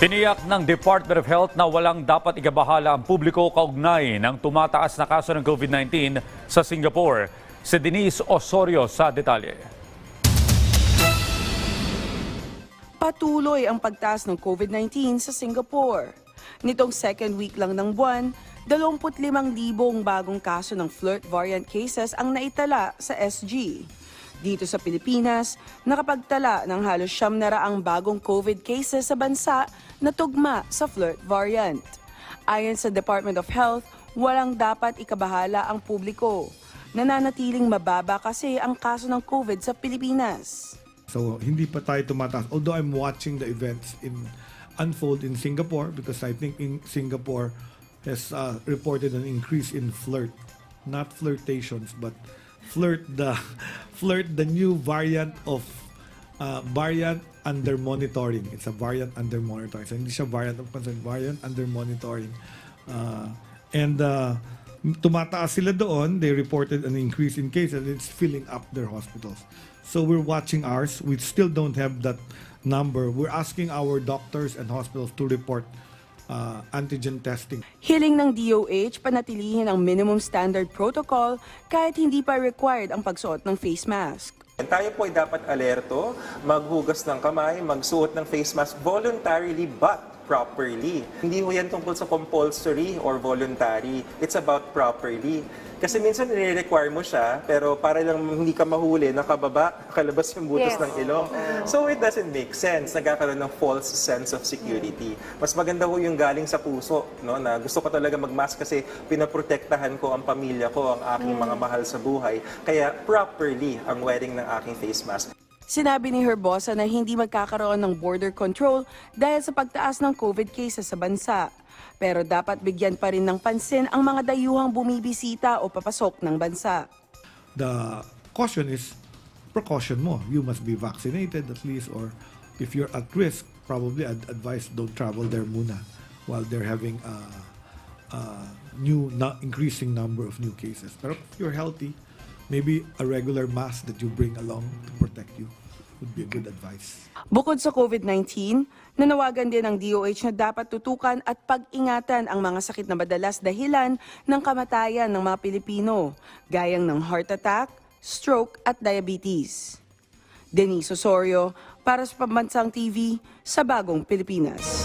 Tiniyak ng Department of Health na walang dapat igabahala ang publiko kaugnay ng tumataas na kaso ng COVID-19 sa Singapore. Si Denise Osorio sa detalye. Patuloy ang pagtaas ng COVID-19 sa Singapore. Nitong second week lang ng buwan, 25,000 bagong kaso ng flirt variant cases ang naitala sa SG. Dito sa Pilipinas, nakapagtala ng halos siyam na raang bagong COVID cases sa bansa na tugma sa flirt variant. Ayon sa Department of Health, walang dapat ikabahala ang publiko. Nananatiling mababa kasi ang kaso ng COVID sa Pilipinas. So hindi pa tayo tumataas. Although I'm watching the events in unfold in Singapore because I think in Singapore has uh, reported an increase in flirt, not flirtations, but flirt the flirt the new variant of uh, variant under monitoring. It's a variant under monitoring. So hindi siya variant of concern, variant under monitoring. Uh, and uh, tumataas sila doon. They reported an increase in cases. It's filling up their hospitals. So we're watching ours. We still don't have that number. We're asking our doctors and hospitals to report uh, antigen testing. Hiling ng DOH panatilihin ang minimum standard protocol kahit hindi pa required ang pagsuot ng face mask. Tayo po ay dapat alerto, maghugas ng kamay, magsuot ng face mask voluntarily but properly. Hindi ho yan tungkol sa compulsory or voluntary. It's about properly. Kasi minsan nire-require mo siya, pero para lang hindi ka mahuli, nakababa, nakalabas yung butas Yes. ng ilong. So it doesn't make sense. Nagkakaroon ng false sense of security. Mas maganda ho yung galing sa puso, no? na gusto ko talaga mag-mask kasi pinaprotektahan ko ang pamilya ko, ang aking mga mahal sa buhay. Kaya properly ang wearing ng aking face mask. Sinabi ni Herbosa na hindi magkakaroon ng border control dahil sa pagtaas ng COVID cases sa bansa. Pero dapat bigyan pa rin ng pansin ang mga dayuhang bumibisita o papasok ng bansa. The caution is precaution mo. You must be vaccinated at least or if you're at risk, probably I'd advise don't travel there muna while they're having a, a new increasing number of new cases. Pero if you're healthy, maybe a regular mask that you bring along to protect you would be a good advice. Bukod sa COVID-19, nanawagan din ng DOH na dapat tutukan at pag-ingatan ang mga sakit na madalas dahilan ng kamatayan ng mga Pilipino, gayang ng heart attack, stroke at diabetes. Denise Osorio, para sa Pambansang TV, sa Bagong Pilipinas.